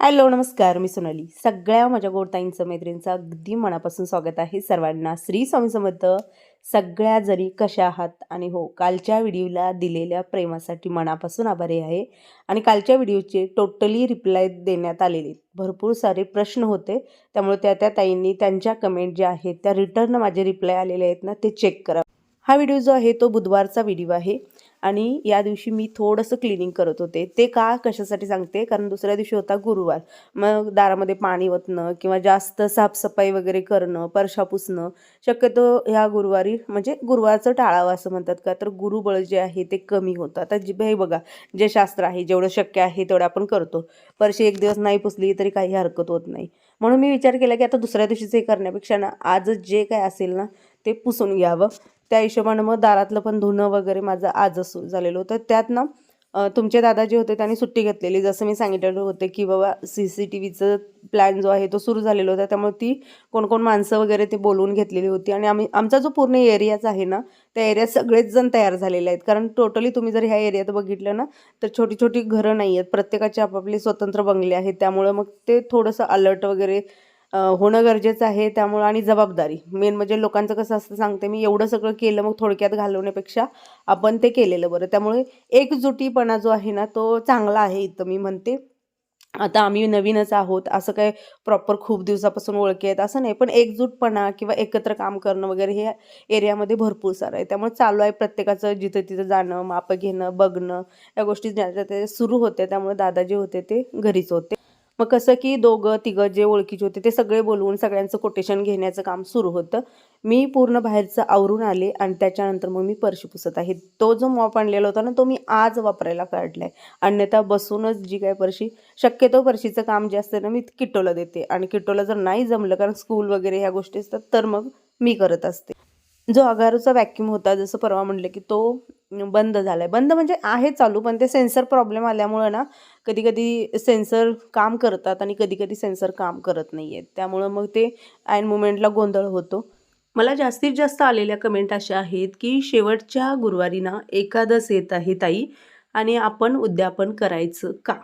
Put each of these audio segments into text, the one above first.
Hello नमस्कार. मी सोनाली. सगळ्या माझ्या गोडताईंचं मैत्रिणींचं अगदी मनापासून स्वागत आहे सर्वांना. श्री स्वामी समर्थ. सगळ्या जरी कशा आहात आणि हो कालच्या व्हिडिओला दिलेल्या प्रेमासाठी मनापासून आभारी आहे आणि कालच्या व्हिडिओचे टोटली रिप्लाय देण्यात आलेले. भरपूर सारे प्रश्न होते. त्यामुळे त्या त्या ताईंनी त्यांच्या कमेंट ज्या आहेत त्या रिटर्न माझे रिप्लाय आलेले आहेत ना ते चेक करा. हा व्हिडिओ जो आहे तो बुधवारचा व्हिडिओ आहे. आणि या दिवशी मी थोडंसं क्लिनिंग करत होते. ते का कशासाठी सांगते? कारण दुसऱ्या दिवशी होता गुरुवार. मग दारामध्ये पाणी ओतणं किंवा जास्त साफसफाई वगैरे करणं परशा पुसणं शक्यतो ह्या गुरुवारी म्हणजे गुरुवारचं टाळावं असं म्हणतात का? तर गुरुबळ जे आहे ते कमी होतं. आता जे हे बघा जे शास्त्र आहे जेवढं शक्य आहे तेवढं आपण करतो. परशी एक दिवस नाही पुसली तरी काही हरकत होत नाही. म्हणून मी विचार केला की आता दुसऱ्या दिवशीच हे करण्यापेक्षा ना आजच जे काय असेल ना ते पुसून घ्यावं. त्या हिशोबानं मग दारातलं पण धुणं वगैरे माझं आजच सुरू झालेलं होतं. त्यात ना तुमचे दादा जे होते त्यांनी सुट्टी घेतलेली. जसं मी सांगितलेलं होते की बाबा सी सी टी व्हीचं प्लॅन जो आहे तो सुरू झालेला होता. त्यामुळे ती कोण कोण माणसं वगैरे ते बोलवून घेतलेली होती. आणि आम्ही आमचा जो पूर्ण एरियाच आहे ना त्या एरियात सगळेच जण तयार झालेले आहेत. कारण टोटली तुम्ही जर ह्या एरियात बघितलं ना तर छोटी छोटी घरं नाही आहेत प्रत्येकाचे आपापले स्वतंत्र बंगले आहेत. त्यामुळं मग ते थोडंसं अलर्ट वगैरे होणं गरजेचं आहे. त्यामुळं आणि जबाबदारी. मेन म्हणजे लोकांचं कसं असतं सांगते मी एवढं सगळं केलं मग थोडक्यात घालवण्यापेक्षा आपण ते केलेलं बरं. त्यामुळे एकजुटीपणा जो आहे ना तो चांगला आहे इथं मी म्हणते. आता आम्ही नवीनच आहोत असं काय प्रॉपर खूप दिवसापासून ओळखी आहेत असं नाही. पण एकजूटपणा किंवा एकत्र काम करणं वगैरे हे एरियामध्ये भरपूर सारं आहे. त्यामुळे चालू आहे प्रत्येकाचं जिथं तिथं जाणं मापं घेणं बघणं या गोष्टी ज्याच्या ते सुरू होते त्यामुळे दादा जे होते ते घरीच होते. मग कसं की दोघं तिघं जे ओळखीचे होते ते सगळे बोलवून सगळ्यांचं कोटेशन घेण्याचं काम सुरू होतं. मी पूर्ण बाहेरचं आवरून आले आणि त्याच्यानंतर मग मी परशी पुसत आहे. तो जो मॉप आणलेला होता ना तो मी आज वापरायला काढलाय. अन्यथा बसूनच जी काय परशी शक्यतो परशीचं काम जे असतं ना मी किटोला देते. आणि किटोला जर नाही जमलं कारण स्कूल वगैरे ह्या गोष्टी असतात तर मग मी करत असते. जो अगारूचा व्हॅक्यूम होता जसं परवा म्हटलं की तो बंद झाला आहे बंद म्हणजे आहे चालू पण ते सेन्सर प्रॉब्लेम आल्यामुळं ना कधी कधी सेन्सर काम करतात आणि कधी कधी सेन्सर काम करत नाही आहेत त्यामुळं मग ते आयन मुवमेंटला गोंधळ होतो. मला जास्तीत जास्त आलेल्या कमेंट अशा आहेत की शेवटच्या गुरुवारी ना एकादस येत आहे ताई आणि आपण उद्यापन करायचं का?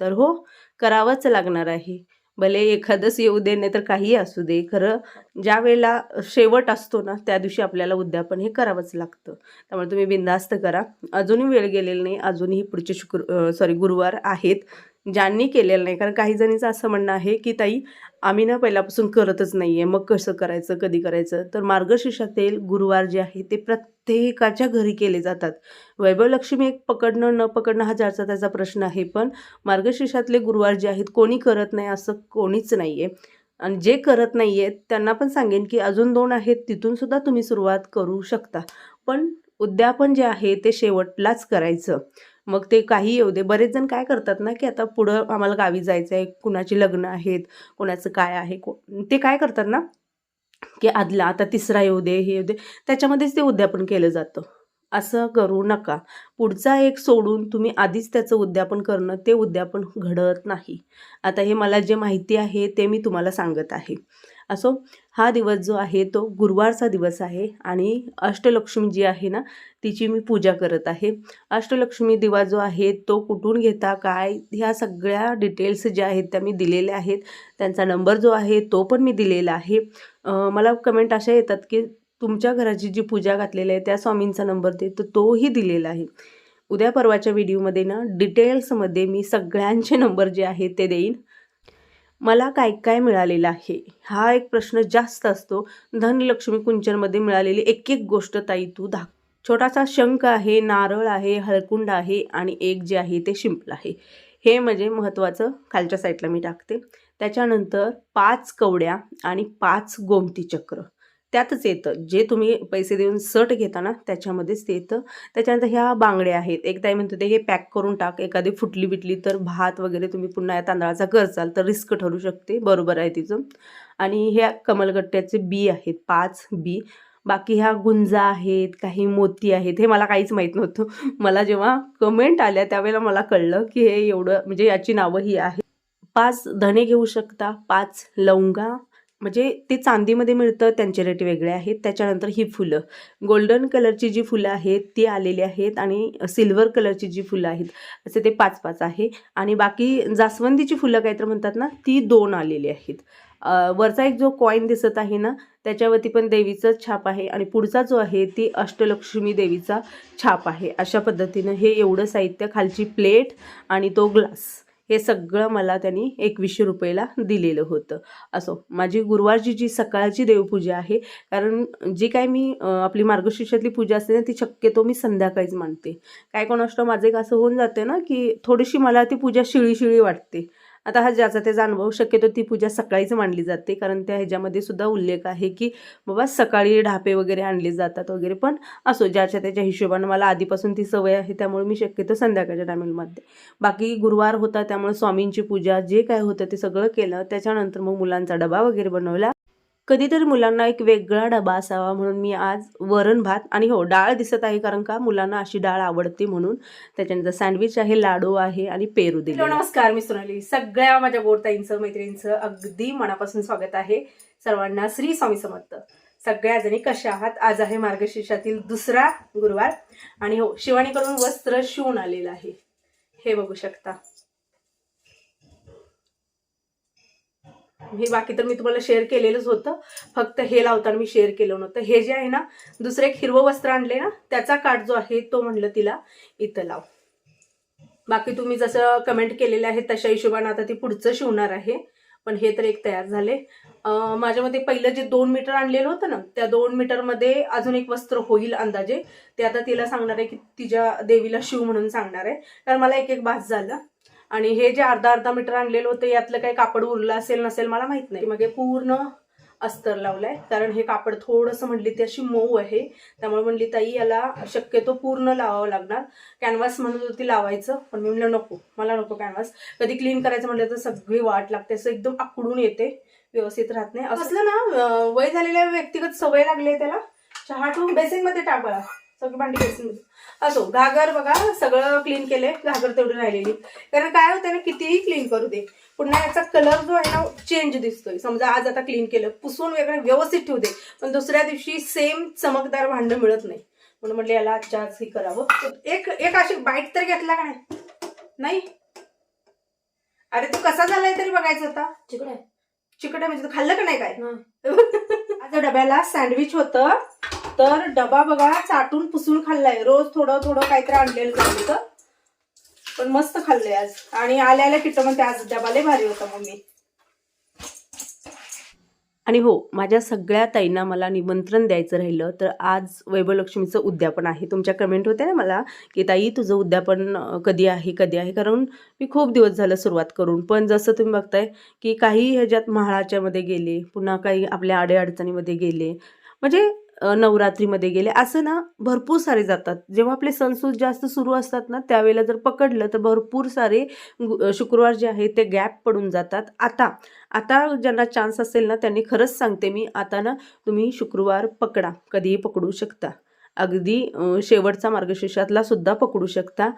तर हो करावंच लागणार आहे. भले एखादंच येऊ दे नाही तर काहीही असू दे. खरं ज्या वेळेला शेवट असतो ना त्या दिवशी आपल्याला उद्यापन हे करावंच लागतं. त्यामुळे तुम्ही बिंदास्त करा. अजूनही वेळ गेलेला नाही. अजूनही पुढचे शुक्र सॉरी गुरुवार आहेत. ज्यांनी केलेलं नाही. कारण काही जणींचं असं म्हणणं आहे की ताई आम्ही ना पहिल्यापासून करतच नाही आहे मग कसं करायचं? कधी करायचं? तर मार्गशीर्षातील गुरुवार जे आहे ते प्रत्येकाच्या घरी केले जातात. वैभवलक्ष्मी एक पकडणं न पकडणं हा ज्याचा त्याचा प्रश्न आहे. पण मार्गशीर्षातले गुरुवार जे आहेत कोणी करत नाही असं कोणीच नाही आहे आणि जे करत नाही आहेत त्यांना पण सांगेन की अजून दोन आहेत तिथूनसुद्धा तुम्ही सुरुवात करू शकता. पण उद्यापन जे आहे ते शेवटलाच करायचं. मग ते काही येऊ दे. बरेच जण काय करतात ना की आता पुढं आम्हाला गावी जायचं आहे कुणाची लग्न आहेत कोणाचं काय आहे को ते काय करतात ना की आदला आता तिसरा येऊ दे हे येऊ दे त्याच्यामध्येच ते उद्यापन केलं जातं. असं करू नका. पुढचा एक सोडून तुम्ही आधीच त्याचं उद्यापन करणं ते उद्यापन घडत नाही. आता हे मला जे माहिती आहे ते मी तुम्हाला सांगत आहे. असो हा दिवस जो आहे तो गुरुवारचा दिवस आहे आणि अष्टलक्ष्मी जी आहे ना तिची मी पूजा करत आहे. अष्टलक्ष्मी दिवा जो आहे तो कुठून घेता काय ह्या सगळ्या डिटेल्स ज्या आहेत त्या मी दिलेल्या आहेत. त्यांचा नंबर जो आहे तो पण मी दिलेला आहे. मला कमेंट अशा येतात की तुमच्या घराची जी पूजा घातलेली आहे त्या स्वामींचा नंबर दे तर तोही दिलेला आहे. उद्या परवाच्या व्हिडिओमध्ये ना डिटेल्समध्ये मी सगळ्यांचे नंबर जे आहेत ते देईन. मला काय काय मिळालेलं आहे? हा एक प्रश्न जास्त असतो. धनलक्ष्मी कुंचनमध्ये मिळालेली एक एक गोष्ट ताई तू दाख. छोटासा शंख आहे नारळ आहे हळकुंड आहे आणि एक जे आहे ते शिंपल आहे. हे म्हणजे महत्त्वाचं. खालच्या साईडला मी टाकते. त्याच्यानंतर पाच कवड्या आणि पाच गोमती चक्र. त्यातच येतं. जे तुम्ही पैसे देऊन सट घेता ना त्याच्यामध्येच ते येतं. त्याच्यानंतर ह्या बांगड्या आहेत. एक ताई म्हणतो ते हे पॅक करून टाक. एखादी फुटली बिटली तर भात वगैरे तुम्ही पुन्हा या तांदळाचा करचाल तर रिस्क ठरू शकते. बरोबर आहे तिचं. आणि ह्या कमलगट्ट्याचे बी आहेत. पाच बी. बाकी ह्या गुंजा आहेत काही मोती आहेत. हे मला काहीच माहीत नव्हतं. मला जेव्हा कमेंट आल्या त्यावेळेला मला कळलं की हे एवढं म्हणजे याची नावं ही आहे पाच धणे घेऊ शकता. पाच लवंगा. म्हणजे ते चांदीमध्ये मिळतं त्यांचे रेट वेगळे आहेत. त्याच्यानंतर ही फुलं. गोल्डन कलरची जी फुलं आहेत ती आलेली आहेत आणि सिल्वर कलरची जी फुलं आहेत असे ते पाच पाच आहे. आणि बाकी जास्वंदीची फुलं काहीतरी म्हणतात ना ती दोन आलेली आहेत. वरचा एक जो कॉईन दिसत आहे ना त्याच्यावरती पण देवीचं छाप आहे आणि पुढचा जो आहे ती अष्टलक्ष्मी देवीचा छाप आहे. अशा पद्धतीनं हे एवढं साहित्य खालची प्लेट आणि तो ग्लास. हे सगळं मला त्यांनी एकवीसशे रुपयाला दिलेलं होतं. असो माझी गुरुवारची जी सकाळची देवपूजा आहे कारण जी काय मी आपली मार्गशीर्षातली पूजा असते ना ती शक्यतो मी संध्याकाळीच मांडते. काय कोणाष्ट माझं एक असं होऊन जाते ना की थोडीशी मला ती पूजा शिळी शिळी वाटते. आता हा ज्याचा त्याचा अनुभव शक्यतो ती पूजा सकाळीच मांडली जाते कारण त्या ह्याच्यामध्ये सुद्धा उल्लेख आहे की बाबा सकाळी ढापे वगैरे आणले जातात वगैरे पण असो ज्याच्या त्याच्या हिशोबानं मला आधीपासून ती सवय आहे त्यामुळे मी शक्यतो संध्याकाळच्या टायमिंगमध्ये बाकी गुरुवार होता त्यामुळे स्वामींची पूजा जे काय होतं ते सगळं केलं त्याच्यानंतर मग मुलांचा डबा वगैरे बनवला. कधीतरी मुलांना एक वेगळा डबा असावा म्हणून मी आज वरण भात आणि हो डाळ दिसत आहे कारण का मुलांना अशी डाळ आवडते म्हणून त्याच्यानंतर सँडविच आहे लाडू आहे आणि पेरू दिले नमस्कार मी सोनाली सगळ्या माझ्या गोडताईंचं मैत्रिणींचं अगदी मनापासून स्वागत आहे. सर्वांना श्री स्वामी समर्थ. सगळ्या जणी कशा आहात? आज आहे मार्गशीर्षातील दुसरा गुरुवार आणि हो शिवानीकडून वस्त्र शिवून आलेलं आहे. हे बघू शकता. हे बाकी तर मी तुम्हाला शेअर केलेलंच होतं. फक्त हे लावताना मी शेअर केलं नव्हतं. हे जे आहे ना दुसरं एक हिरवं वस्त्र आणले ना त्याचा काठ जो आहे तो म्हणलं तिला इथं लाव. बाकी तुम्ही जसं कमेंट केलेलं आहे तशा हिशोबाने आता ती पुढचं शिवणार आहे. पण हे तर एक तयार झाले. माझ्या माझ्यामध्ये पहिलं जे दोन मीटर आणलेलं होतं ना त्या दोन मीटरमध्ये अजून एक वस्त्र होईल अंदाजे. ते आता तिला सांगणार आहे की तिच्या देवीला शिव म्हणून सांगणार आहे. कारण मला एक एक भास झाला. आणि हे जे अर्धा अर्धा मीटर आणलेलं होतं यातलं काही कापड उरलं असेल नसेल मला माहीत नाही. मग हे पूर्ण अस्तर लावलंय. कारण हे कापड थोडंसं म्हणली ती अशी मऊ आहे. त्यामुळे म्हणली ताई याला शक्यतो पूर्ण लावावं लागणार. कॅनव्हास म्हणत होती लावायचं पण मी म्हणलं नको मला नको कॅनव्हास कधी क्लीन करायचं म्हटलं तर सगळी वाट लागते असं एकदम आकडून येते व्यवस्थित राहत नाही. असलं ना वय झालेल्या व्यक्तिगत सवय लागली आहे त्याला? चहा ठेवून बेसिनमध्ये टाकायला सगळी भांडी बेसिनमध्ये असो घागर बघा सगळं क्लीन केलंय घागर तेवढी राहिलेली. कारण काय होतं ना कितीही क्लीन करू दे पुन्हा याचा कलर जो आहे ना चेंज दिसतोय. समजा आज आता क्लीन केलं पुसून वगैरे व्यवस्थित ठेवू दे पण दुसऱ्या दिवशी सेम चमकदार भांडं मिळत नाही. म्हणून म्हटलं याला आजच्या आज हे करावं. एक एक अशी बाईट तर घेतला का नाही? नाही? अरे तू कसा झालाय तरी बघायचं होता चिकट आहे. म्हणजे तू खाल्लं का नाही काय. आज डब्याला सँडविच होतं. तर डबा बघा चाटून पुसून खाल्लाय. रोज थोडं थोडं काहीतरी आणलेलं होतं. पण मस्त खाल्लंय आज. आणि आल्या आल्या किट्ट म्हणते आज डबा लय भारी होता मम्मी. आणि हो माझ्या सगळ्या ताईंना मला निमंत्रण द्यायचं राहिलं तर आज वैभवलक्ष्मीचं उद्यापन आहे. तुमच्या कमेंट होत्या ना मला की ताई तुझं उद्यापन कधी आहे कधी आहे? कारण मी खूप दिवस झालं सुरुवात करून. पण जसं तुम्ही बघताय की काही ह्याच्यात म्हाळाच्यामध्ये गेले पुन्हा काही आपल्या आडेअडचणीमध्ये गेले. म्हणजे नवरात्रीमध्ये गेले. असं ना भरपूर सारे जातात. जेव्हा आपले सणसूद जास्त सुरू असतात ना त्यावेळेला जर पकडलं तर भरपूर सारे शुक्रवार जे आहे ते गॅप पडून जातात. आता आता ज्यांना चान्स असेल ना त्यांनी खरंच सांगते मी आता ना तुम्ही शुक्रवार पकडा. कधीही पकडू शकता. अगदी शेवटचा मार्गशीर्षातला सुद्धा पकडू शकता.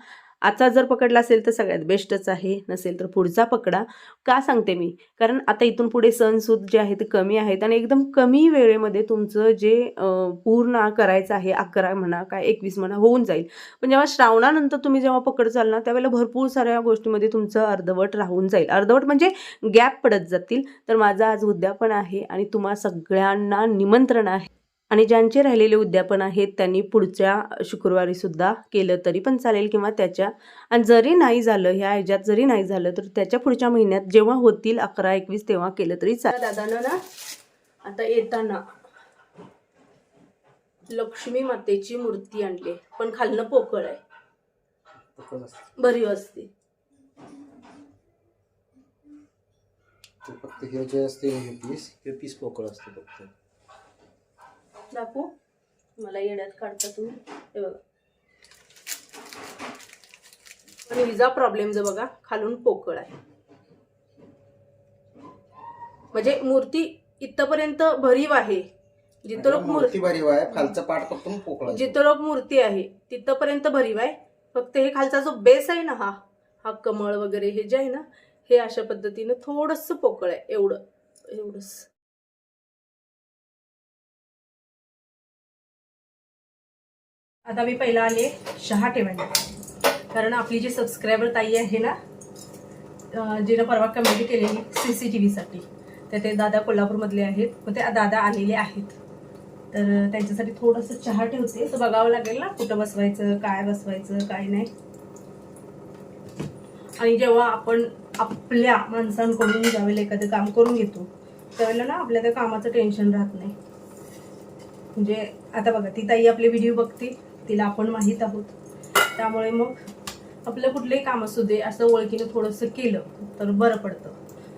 आजचा जर पकडला असेल तर सगळ्यात बेस्टच आहे नसेल तर पुढचा पकडा. का सांगते मी? कारण आता इथून पुढे सणसूद जे आहे ते कमी आहेत आणि एकदम कमी वेळेमध्ये तुमचं जे पूर्ण करायचं आहे अकरा म्हणा काय एकवीस म्हणा होऊन जाईल. पण जेव्हा श्रावणानंतर तुम्ही जेव्हा पकडचाल ना त्यावेळेला भरपूर साऱ्या गोष्टीमध्ये तुमचं अर्धवट राहून जाईल. अर्धवट म्हणजे गॅप पडत जातील. तर माझा आज उद्यापन आहे आणि तुम्हा सगळ्यांना निमंत्रण आहे. आणि ज्यांचे राहिलेले उद्यापन आहेत त्यांनी पुढच्या शुक्रवारी सुद्धा केलं तरी पण चालेल किंवा त्याच्या आणि जरी नाही झालं ह्या ह्याच्यात जरी नाही झालं तर त्याच्या पुढच्या महिन्यात जेव्हा होतील अकरा एकवीस तेव्हा केलं तरी चालेल. दादानं ना आता येताना लक्ष्मी मातेची मूर्ती आणली. पण खालनं पोकळ आहे. बरी असते. ते फक्त हे जे असते हे पीस हे पीस पोकळ असते फक्त. दाखवू मला येण्यात काढता तुम्ही. हे बघा. आणि हिचा प्रॉब्लेम जो बघा खालून पोकळ आहे. म्हणजे मूर्ती इथपर्यंत भरीव आहे. जिथं लोक मूर्ती बरी आहे खालचा पाठ फक्त पोकळ. जिथं लोक मूर्ती आहे तिथपर्यंत भरीव आहे. फक्त हे खालचा जो बेस आहे ना हा हा कमळ वगैरे हे जे आहे ना हे अशा पद्धतीनं थोडंसं पोकळ आहे. एवढं एवढंच आता मी पहिला आले चहा ठेवायला कारण आपली जी सबस्क्रायबर ताई आहे ना जिनं परवा कमेंट केलेली सी सी टी व्हीसाठी तर ते दादा कोल्हापूरमधले आहेत. मग ते दादा आलेले आहेत. तर त्यांच्यासाठी थोडंसं चहा ठेवते. तर बघावं लागेल ना कुठं बसवायचं काय बसवायचं काय नाही. आणि जेव्हा आपण आपल्या माणसांकडून ज्यावेळेला एखादं काम करून घेतो त्यावेळेला ना आपल्या त्या कामाचं टेन्शन राहत नाही. म्हणजे आता बघा ती ताई आपले व्हिडिओ बघते. तिला आपण माहीत आहोत. त्यामुळे मग आपलं कुठलंही काम असू दे असं ओळखीनं थोडंसं केलं तर बरं पडतं.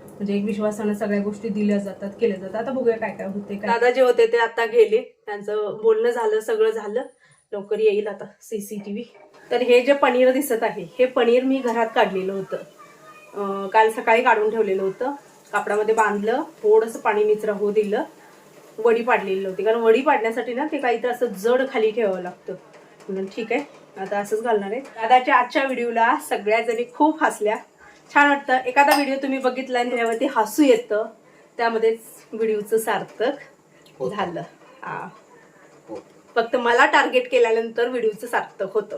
म्हणजे एक विश्वासानं सगळ्या गोष्टी दिल्या जातात केल्या जातात. आता बघूया काय काय होते दादा जे होते ते आता गेले. त्यांचं बोलणं झालं सगळं झालं. लवकर येईल आता सीसीटीव्ही तर हे जे पनीर दिसत आहे हे पनीर मी घरात काढलेलं होतं. काल सकाळी काढून ठेवलेलं होतं. कापडामध्ये बांधलं थोडंसं पाणी निचरा होऊ दिलं. वडी पाडलेली होती कारण वडी पाडण्यासाठी ना ते काहीतरी असं जड खाली ठेवावं लागतं. म्हणून ठीक आहे. आता असंच घालणार आहे. दादाच्या आजच्या व्हिडिओला सगळ्या जणी खूप हसल्या. छान वाटतं. एखादा व्हिडिओ तुम्ही बघितला आणि त्यावरती हसू येतं त्यामध्येच व्हिडिओचं सार्थक. झालं. हा. हो. फक्त मला टार्गेट केल्यानंतर व्हिडिओचं सार्थक होतं.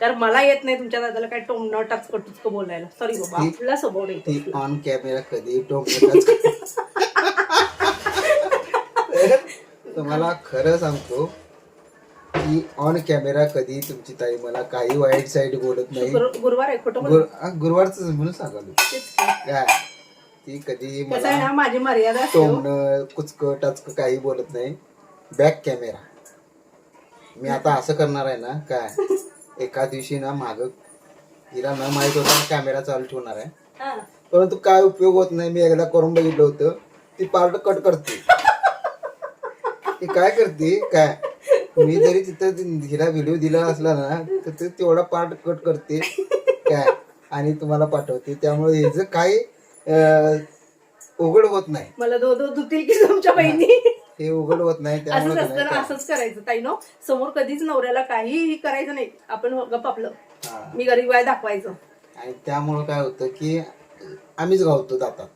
कारण मला येत नाही तुमच्या दादाला काय टोमणं टाचकटुचक बोलायला. सॉरी बाबा आपला स्वभाव नाही. ऑन कॅमेरा कधी तुम्हाला खरं सांगतो की ऑन कॅमेरा कधी तुमची ताई मला काही वाईट साईड बोलत नाही. गुरु- गुरुवार आहे खोटं बोल गुर गुरुवारच म्हणून सांगालो. तेच की. काय ती कधी कसं आहे ना मला माझी मर्यादा असते हो. टोमणं कुचक टाचक काही बोलत नाही. बॅक कॅमेरा मी आता असं करणार आहे ना काय? एका दिवशी ना माग हिला न माहीत होता कॅमेरा चालू ठेवणार आहे. हा. परंतु काय उपयोग होत नाही मी एकदा करून बघितलं होतं. ती पार्ट कट करते. ती काय करते काय? मी जरी तिथं हिला व्हिडिओ दिला असला ना तर ते तेवढा पार्ट कट करते. काय? आणि तुम्हाला पाठवते. त्यामुळे हे जे काही उघड होत नाही. मला दो दो धुतील की तुमच्या बहिणी? हे उघड होत नाही असंच त्यामुळे असतं ना असंच करायचं. ताई नो? समोर कधीच नवऱ्याला काहीही करायचं नाही. आपण गप आपलं. हा. मी गरीब आहे दाखवायचं. आणि त्यामुळं काय होतं की आम्हीच गावतो दातात.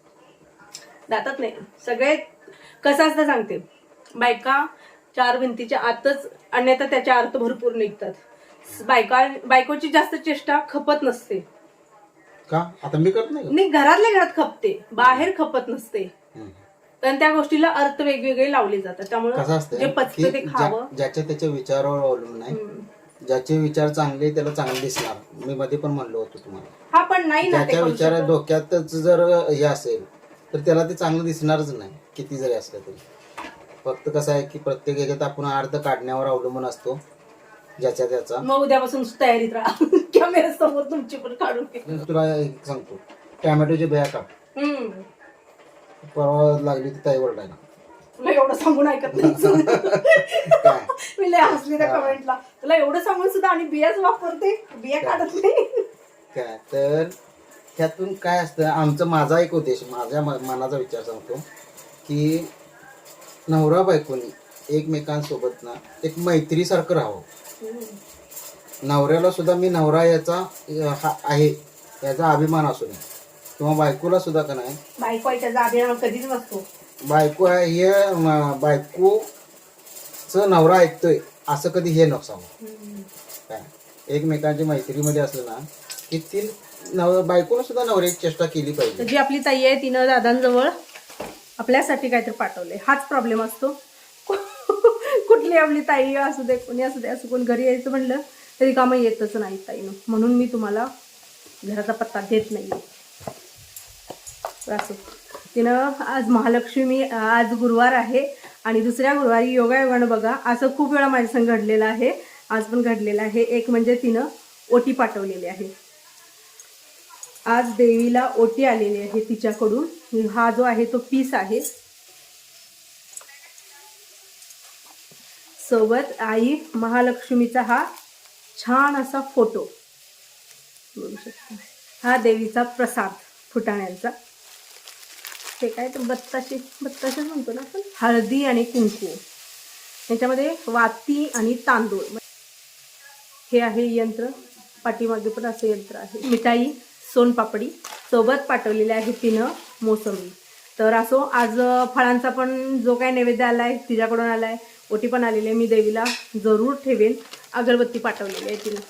जातात नाही. सगळे कसं असतं सांगते. बायका चार भिंतीच्या आतच अन्यथा त्याच्या अर्थ भरपूर निघतात. बायका बायकोची जास्त चेष्टा खपत नसते. का? आता मी करत नाही घरातल्या घरात खपते. बाहेर खपत नसते. कारण त्या गोष्टीला अर्थ वेगवेगळे लावले जातात. त्यामुळे जे पचतं ते खावं. ज्याच्या त्याच्या विचारावर अवलंबून आहे. ज्याचे विचार चांगले त्याला चांगले दिसणार मी मध्ये पण म्हणलो होतो तुम्हाला. हा पण नाही त्याच्या शकत. डोक्यातच जर हे असेल तर त्याला ते चांगलं दिसणारच नाही. किती जरी असलं तरी. फक्त कसं आहे की प्रत्येक ह्याच्यात आपण अर्थ काढण्यावर अवलंबून असतो ज्याच्या त्याचा. मग उद्यापासून तयारीत राहा. कॅमेरा समोर तुमची पण काढून घे. तुला एक सांगतो. टॅमॅटोची बिया काढ. हम्म. परवा लागली ती ताई ओरडायला. तुला एवढं सांगून ऐकत नाही. काय? मी लय हसली त्या कमेंटला. तुला एवढं सांगून सुद्धा आणि बियाच वापरते? बिया काढत नाही? काय? तर त्यातून काय असतं आमचं माझा एक उद्देश माझ्या म- मनाचा विचार सांगतो की नवरा बायकोनी एकमेकांसोबत ना एक मैत्रीसारखं राहावं. नवऱ्याला सुद्धा मी नवरा याचा हा आहे याचा अभिमान असू नये किंवा बायकोला सुद्धा का नाही? बायको आहे त्याचा अभिमान कधीच नसतो. बायको आहे हे बायकोचं नवरा ऐकतोय असं कधी हे नसावं. काय? एकमेकांच्या मैत्रीमध्ये असलं ना की ती नव बायकोनं सुद्धा नवऱ्याची चेष्टा केली पाहिजे. जी आपली ताई आहे तिनं दादांजवळ आपल्यासाठी काहीतरी पाठवले हाच प्रॉब्लेम असतो. कुठली आपली ताई असू दे कोणी असू दे असं कोण घरी यायचं म्हणलं तरी कामं येतच नाही ताईनं. म्हणून मी तुम्हाला घराचा पत्ता देत नाही असं. तिनं आज महालक्ष्मी आज गुरुवार आहे आणि दुसऱ्या गुरुवारी योगायोगानं बघा असं खूप वेळा माझ्या संग घडलेलं आहे. आज पण घडलेलं आहे. एक म्हणजे तिनं ओटी पाठवलेली आहे. आज देवीला ओटी आलेली आहे तिच्याकडून. हा जो आहे तो पीस आहे. सोबत आई महालक्ष्मीचा हा छान असा फोटो. बघू शकता. हा देवीचा प्रसाद फुटाण्यांचा. हे काय तर बत्ताशे बत्ताशे म्हणतो ना आपण? हळदी आणि कुंकू. याच्यामध्ये वाती आणि तांदूळ. हे आहे यंत्र. पाठीमागे पण असं यंत्र आहे. मिठाई. सोनपापडी सोबत पाठवलेली आहे तिनं मोसंबी. तर असो आज फळांचा पण जो काय नैवेद्य आला आहे तिच्याकडून आला आहे ओटी पण आलेली आहे मी देवीला जरूर ठेवेल अगरबत्ती पाठवलेली आहे तिला